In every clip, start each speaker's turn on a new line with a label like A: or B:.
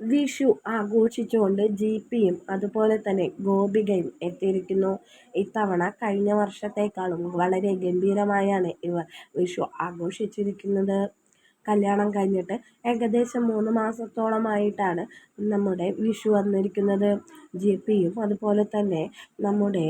A: Vishu ആഘോഷിച്ചുകൊണ്ട് G പിയും അതുപോലെ തന്നെ ഗോപികയും എത്തിയിരിക്കുന്നു. ഇത്തവണ കഴിഞ്ഞ വർഷത്തേക്കാളും വളരെ ഗംഭീരമായാണ് ഇവർ വിഷു ആഘോഷിച്ചിരിക്കുന്നത്. കല്യാണം കഴിഞ്ഞിട്ട് ഏകദേശം മൂന്ന് മാസത്തോളമായിട്ടാണ് നമ്മുടെ വിഷു വന്നിരിക്കുന്നത്. ജി പിയും അതുപോലെ തന്നെ നമ്മുടെ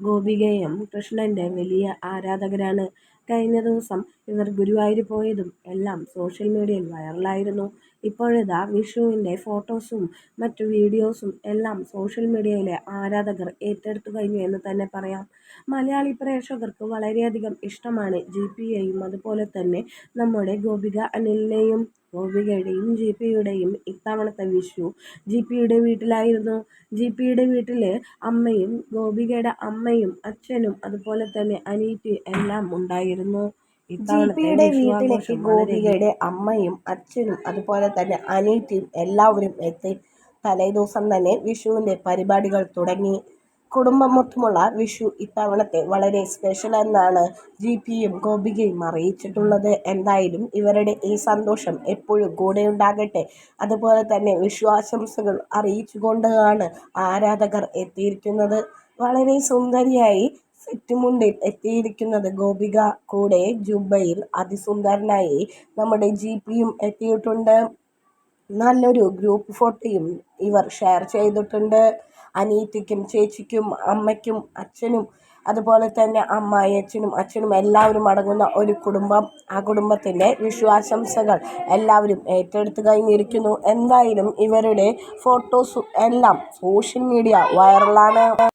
A: ഗോപികയും കൃഷ്ണന്റെ വലിയ ആരാധകരാണ്. കഴിഞ്ഞ ദിവസം ഇവർ ഗുരുവായൂർ പോയതും എല്ലാം സോഷ്യൽ മീഡിയയിൽ വൈറലായിരുന്നു. ഇപ്പോഴിതാ വിഷുവിന്റെ ഫോട്ടോസും മറ്റു വീഡിയോസും എല്ലാം സോഷ്യൽ മീഡിയയിലെ ആരാധകർ ഏറ്റെടുത്തു കഴിഞ്ഞു എന്ന് തന്നെ പറയാം. മലയാളി പ്രേക്ഷകർക്ക് വളരെയധികം ഇഷ്ടമാണ് ജി ജിപിയെയും അതുപോലെ തന്നെ നമ്മുടെ ഗോപിക അനിലിനെയും. ഗോപികയുടെയും ജി പിയുടെയും ഇത്തവണത്തെ വിഷു ജി പിയുടെ വീട്ടിലായിരുന്നു. ജി പിയുടെ വീട്ടിൽ അമ്മയും ഗോപികയുടെ അമ്മയും അച്ഛനും അതുപോലെ തന്നെ അനിയത്തിയും എല്ലാം ഉണ്ടായിരുന്നു. ഇത്തവണത്തെ
B: ജിപിയുടെ വീട്ടിലേക്ക് ഗോപികയുടെ അമ്മയും അച്ഛനും അതുപോലെ തന്നെ അനിയത്തിയും എല്ലാവരും എത്തി. തലേദിവസം തന്നെ വിഷുവിന്റെ പരിപാടികൾ തുടങ്ങി. കുടുംബം മൊത്തമുള്ള വിഷു ഇത്തവണത്തെ വളരെ സ്പെഷ്യൽ എന്നാണ് ജി പിയും ഗോപികയും അറിയിച്ചിട്ടുള്ളത്. എന്തായാലും ഇവരുടെ ഈ സന്തോഷം എപ്പോഴും കൂടെ ഉണ്ടാകട്ടെ അതുപോലെ തന്നെ വിഷു ആശംസകൾ അറിയിച്ചുകൊണ്ടാണ് ആരാധകർ എത്തിയിരിക്കുന്നത്. വളരെ സുന്ദരിയായി സെറ്റ് മുണ്ടിൽ എത്തിയിരിക്കുന്നത് ഗോപിക. കൂടെ ജുബയിൽ അതിസുന്ദരനായി നമ്മുടെ ജി പിയും എത്തിയിട്ടുണ്ട്. നല്ലൊരു ഗ്രൂപ്പ് ഫോട്ടോയും ഇവർ ഷെയർ ചെയ്തിട്ടുണ്ട്. അനിയത്തിക്കും ചേച്ചിക്കും അമ്മയ്ക്കും അച്ഛനും അതുപോലെ തന്നെ അമ്മായിയച്ഛനും അച്ഛനും എല്ലാവരും അടങ്ങുന്ന ഒരു കുടുംബം. ആ കുടുംബത്തിന്റെ വിഷുവാശംസകൾ എല്ലാവരും ഏറ്റെടുത്ത് കഴിഞ്ഞിരിക്കുന്നു. എന്തായാലും ഇവരുടെ ഫോട്ടോസും എല്ലാം സോഷ്യൽ മീഡിയ വൈറലാണ്.